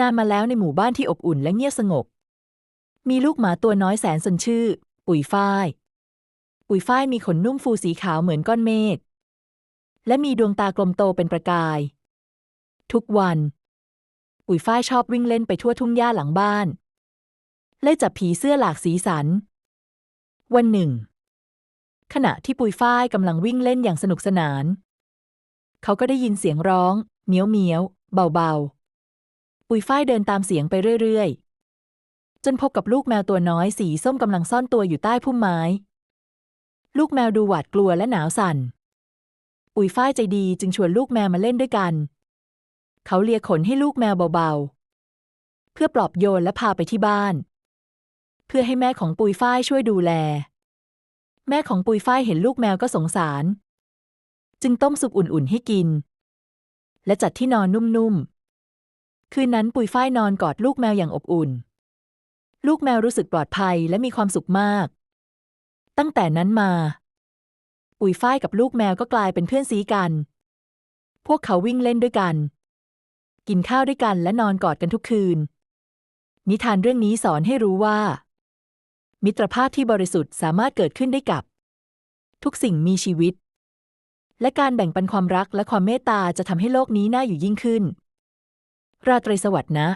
นานมาแล้วในหมู่บ้านที่อบอุ่นและเงียบสงบ มีลูกหมาตัวน้อยแสนสนชื่อ ปุ๋ยฝ้าย ปุ๋ยฝ้ายมีขนนุ่มฟูสีขาวเหมือนก้อนเมฆ และมีดวงตากลมโตเป็นประกาย ทุกวัน ปุ๋ยฝ้ายชอบวิ่งเล่นไปทั่วทุ่งหญ้าหลังบ้าน เล่จับผีเสื้อหลากสีสัน วันหนึ่ง ขณะที่ปุ๋ยฝ้ายกำลังวิ่งเล่นอย่างสนุกสนาน เขาก็ได้ยินเสียงร้อง เมียวเมียวเบาๆ ปุยฝ้ายเดินตามเสียงไปเรื่อยๆ จนพบกับลูกแมวตัวน้อยสีส้มกำลังซ่อนตัวอยู่ใต้พุ่มไม้ ลูกแมวดูหวาดกลัวและหนาวสั่น ปุยฝ้ายใจดีจึงชวนลูกแมวมาเล่นด้วยกัน เขาเลียขนให้ลูกแมวเบาๆ เพื่อปลอบโยนและพาไปที่บ้าน เพื่อให้แม่ของปุยฝ้ายช่วยดูแล แม่ของปุยฝ้ายเห็นลูกแมวก็สงสาร จึงต้มซุปอุ่นๆให้กิน และจัดที่นอนนุ่มๆ คืนนั้นปุยฝ้ายนอนกอดลูกแมวอย่างอบอุ่น ลูกแมวรู้สึกปลอดภัยและมีความสุขมาก ตั้งแต่นั้นมา ปุยฝ้ายกับลูกแมวก็กลายเป็นเพื่อนซีกัน พวกเขาวิ่งเล่นด้วยกัน กินข้าวด้วยกันและนอนกอดกันทุกคืน นิทานเรื่องนี้สอนให้รู้ว่า มิตรภาพที่บริสุทธิ์สามารถเกิดขึ้นได้กับ ทุกสิ่งมีชีวิต และการแบ่งปันความรักและความเมตตาจะทำให้โลกนี้น่าอยู่ยิ่งขึ้น ราตรีสวัสดิ์นะ